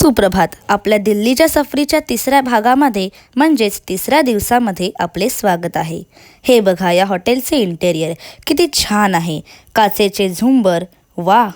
सुप्रभात. आपल्या दिल्लीच्या सफरीच्या तिसऱ्या भागामध्ये म्हणजेच तिसऱ्या दिवसामध्ये आपले स्वागत आहे. हे बघा या हॉटेलचे इंटेरियर किती छान आहे. काचेचे झुंबर. वा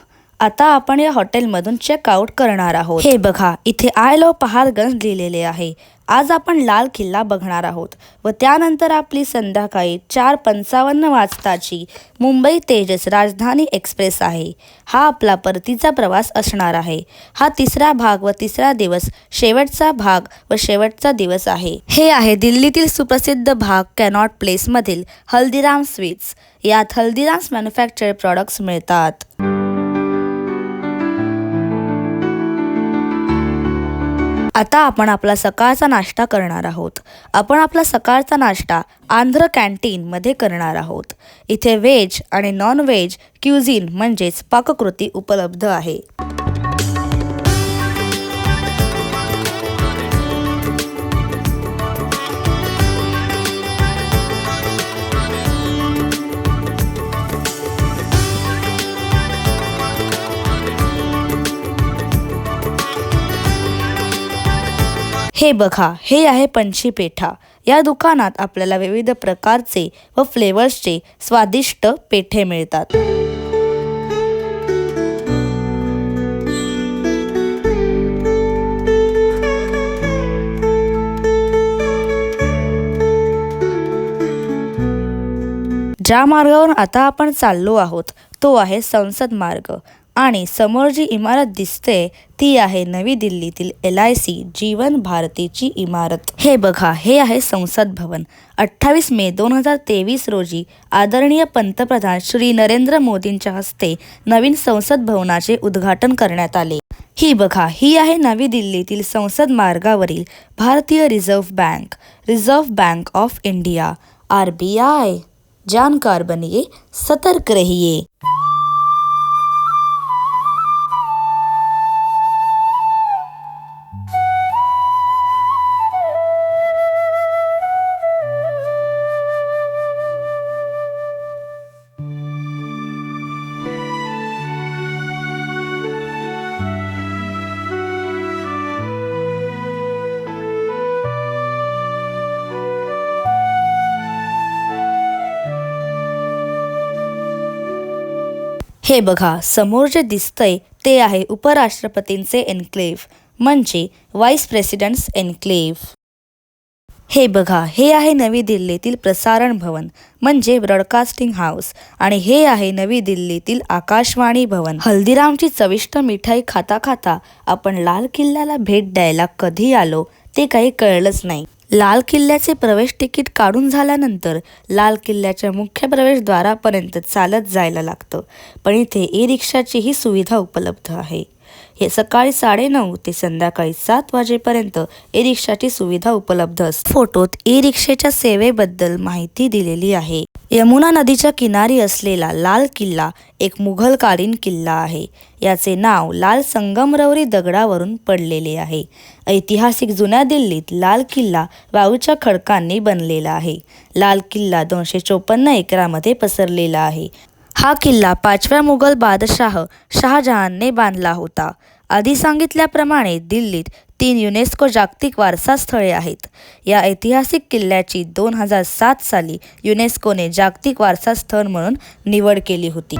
आता आपण या हॉटेलमधून चेकआउट करणार आहोत. हे बघा इथे आय लव पहाडगंज लिहिलेले आहे. आज आपण लाल किल्ला बघणार आहोत व त्यानंतर आपली संध्याकाळी चार पंचावन्न वाजताची मुंबई तेजस राजधानी एक्सप्रेस आहे. हा आपला परतीचा प्रवास असणार आहे. हा तिसरा भाग व तिसरा दिवस शेवटचा भाग व शेवटचा दिवस आहे. हे आहे दिल्लीतील सुप्रसिद्ध भाग कॅनॉट प्लेसमधील हल्दीराम स्वीट्स. यात हल्दीराम्स मॅन्युफॅक्चर प्रॉडक्ट्स मिळतात. आता आपण आपला सकाळचा नाश्ता करणार आहोत. आपण आपला सकाळचा नाश्ता आंध्र कॅन्टीनमध्ये करणार आहोत. इथे व्हेज आणि नॉन व्हेज क्युझिन म्हणजेच पाककृती उपलब्ध आहे. हे बघा हे आहे पंछी पेठा. या दुकानात आपल्याला विविध प्रकारचे व फ्लेवर्सचे स्वादिष्ट पेठे मिळतात. ज्या मार्गावरून आता आपण चाललो आहोत तो आहे संसद मार्ग. आणि समोर जी इमारत दिसते ती आहे नवी दिल्लीतील एल आय सी जीवन भारतीची इमारत. हे बघा हे आहे संसद भवन. अठ्ठावीस मे दोन हजार तेवीस रोजी आदरणीय पंतप्रधान श्री नरेंद्र मोदींच्या हस्ते नवीन संसद भवनाचे उद्घाटन करण्यात आले. ही बघा ही आहे नवी दिल्लीतील संसद मार्गावरील भारतीय reserve bank reserve bank of India. R B I. जानकार बनिए सतर्क रहिये. हे बघा समोर जे दिसतंय ते आहे उपराष्ट्रपतींचे एन्क्लेव्ह म्हणजे व्हाईस प्रेसिडेंट्स एन्क्लेव्ह हे बघा हे आहे नवी दिल्लीतील प्रसारण भवन म्हणजे ब्रॉडकास्टिंग हाऊस आणि हे आहे नवी दिल्लीतील आकाशवाणी भवन. हल्दीरामची चविष्ट मिठाई खाता खाता आपण लाल किल्ल्याला भेट द्यायला कधी आलो ते काही कळलंच नाही. लाल किल्ल्याचे प्रवेश तिकीट काढून झाल्यानंतर लाल किल्ल्याच्या मुख्य प्रवेशद्वारापर्यंत चालत जायला लागतं. पण इथे ई रिक्षाचीही सुविधा उपलब्ध आहे. हे सकाळी साडेनऊ ते संध्याकाळी सात वाजेपर्यंत ई रिक्षाची सुविधा उपलब्ध असते. फोटोत ई रिक्षेच्या सेवेबद्दल माहिती दिलेली आहे. यमुना नदीच्या किनारी असलेला लाल किल्ला एक मुघलकालीन किल्ला आहे. याचे नाव लाल संगमरवरी दगडावरून पडलेले आहे. ऐतिहासिक जुन्या दिल्लीत लाल किल्ला वाळूच्या खडकांनी बनलेला आहे. लाल किल्ला दोनशे चोपन्न एकरामध्ये पसरलेला आहे. हा किल्ला पाचव्या मुघल बादशाह शहाजहानने बांधला होता. आधी सांगितल्याप्रमाणे दिल्लीत तीन युनेस्को जागतिक वारसा स्थळे आहेत. या ऐतिहासिक किल्ल्याची दोन हजार सात साली युनेस्कोने जागतिक वारसा स्थळ म्हणून निवड केली होती.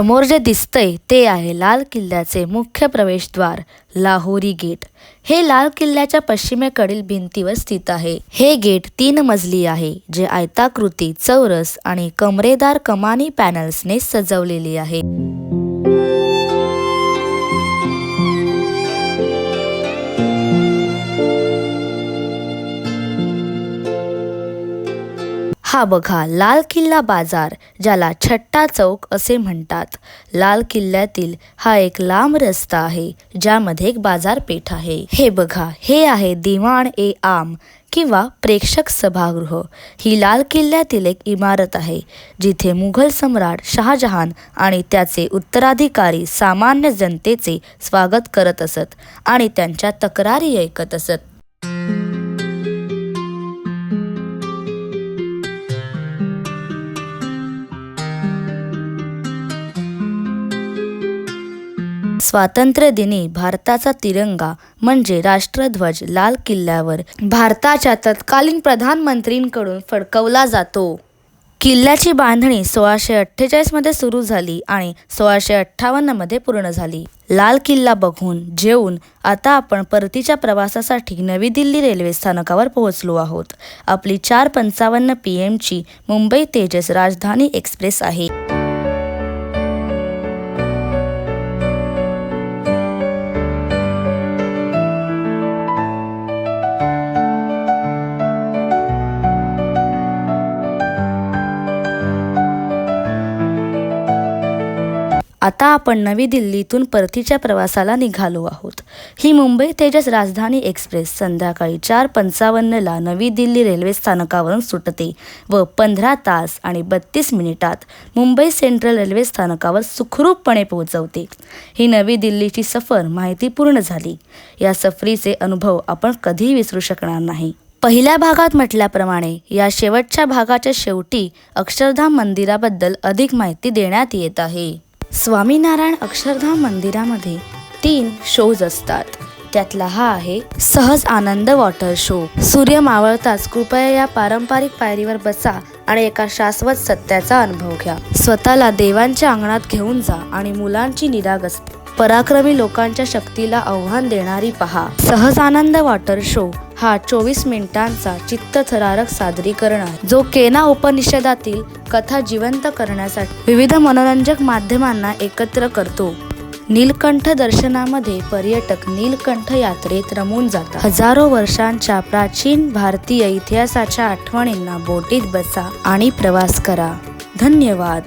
समोर जे दिसतंय ते आहे लाल किल्ल्याचे मुख्य प्रवेशद्वार लाहोरी गेट. हे लाल किल्ल्याच्या पश्चिमेकडील भिंतीवर स्थित आहे. हे गेट तीन मजली आहे जे आयताकृती चौरस आणि कमरेदार कमानी पॅनल्सने सजवलेली आहे. हा बघा लाल किल्ला बाजार ज्याला छट्टा चौक असे म्हणतात. लाल किल्ल्यातील हा एक लांब रस्ता आहे ज्यामध्ये एक बाजारपेठ आहे. हे बघा हे आहे दिवाण ए आम किंवा प्रेक्षक सभागृह. ही लाल किल्ल्यातील एक इमारत आहे जिथे मुघल सम्राट शहाजहान आणि त्याचे उत्तराधिकारी सामान्य जनतेचे स्वागत करत असत आणि त्यांच्या तक्रारी ऐकत असत. स्वातंत्र्यदिनी भारताचा तिरंगा म्हणजे राष्ट्रध्वज लाल किल्ल्यावर भारताच्या तत्कालीन प्रधानमंत्रींकडून फडकवला जातो. किल्ल्याची बांधणी सोळाशे अठ्ठेचाळीसमध्ये सुरू झाली आणि सोळाशे अठ्ठावन्नमध्ये पूर्ण झाली. लाल किल्ला बघून जेवून आता आपण परतीच्या प्रवासासाठी नवी दिल्ली रेल्वे स्थानकावर पोहोचलो आहोत. आपली चार पंचावन्न पी एमची मुंबई तेजस राजधानी एक्सप्रेस आहे. आता आपण नवी दिल्लीतून परतीच्या प्रवासाला निघालो आहोत. ही मुंबई तेजस राजधानी एक्सप्रेस संध्याकाळी चार पंचावन्नला नवी दिल्ली रेल्वे स्थानकावरून सुटते व पंधरा तास आणि बत्तीस मिनिटात मुंबई सेंट्रल रेल्वे स्थानकावर सुखरूपपणे पोहोचवते. ही नवी दिल्लीची सफर माहितीपूर्ण झाली. या सफरीचे अनुभव आपण कधीही विसरू शकणार नाही. पहिल्या भागात म्हटल्याप्रमाणे या शेवटच्या भागाच्या शेवटी अक्षरधाम मंदिराबद्दल अधिक माहिती देण्यात येत आहे. स्वामीनारायण अक्षरधाम मंदिरामध्ये तीन शोज असतात. त्यातला हा आहे सहज आनंद वॉटर शो सूर्य मावळताच कृपया या पारंपरिक पायरीवर बसा आणि एका शाश्वत सत्याचा अनुभव घ्या. स्वतःला देवांच्या अंगणात घेऊन जा आणि मुलांची निरागस पराक्रमी लोकांच्या शक्तीला आव्हान देणारी पहा. सहज आनंद वॉटर शो हा चोवीस मिनिटांचा चित्तथरारक सादरीकरण आहे. जो केना उपनिषदातील कथा जिवंत करण्यासाठी विविध मनोरंजक माध्यमांना एकत्र करतो. नीलकंठ दर्शनामध्ये पर्यटक नीलकंठ यात्रेत रमून जातात. हजारो वर्षांच्या प्राचीन भारतीय इतिहासाच्या आठवणींना बोटीत बसा आणि प्रवास करा. धन्यवाद.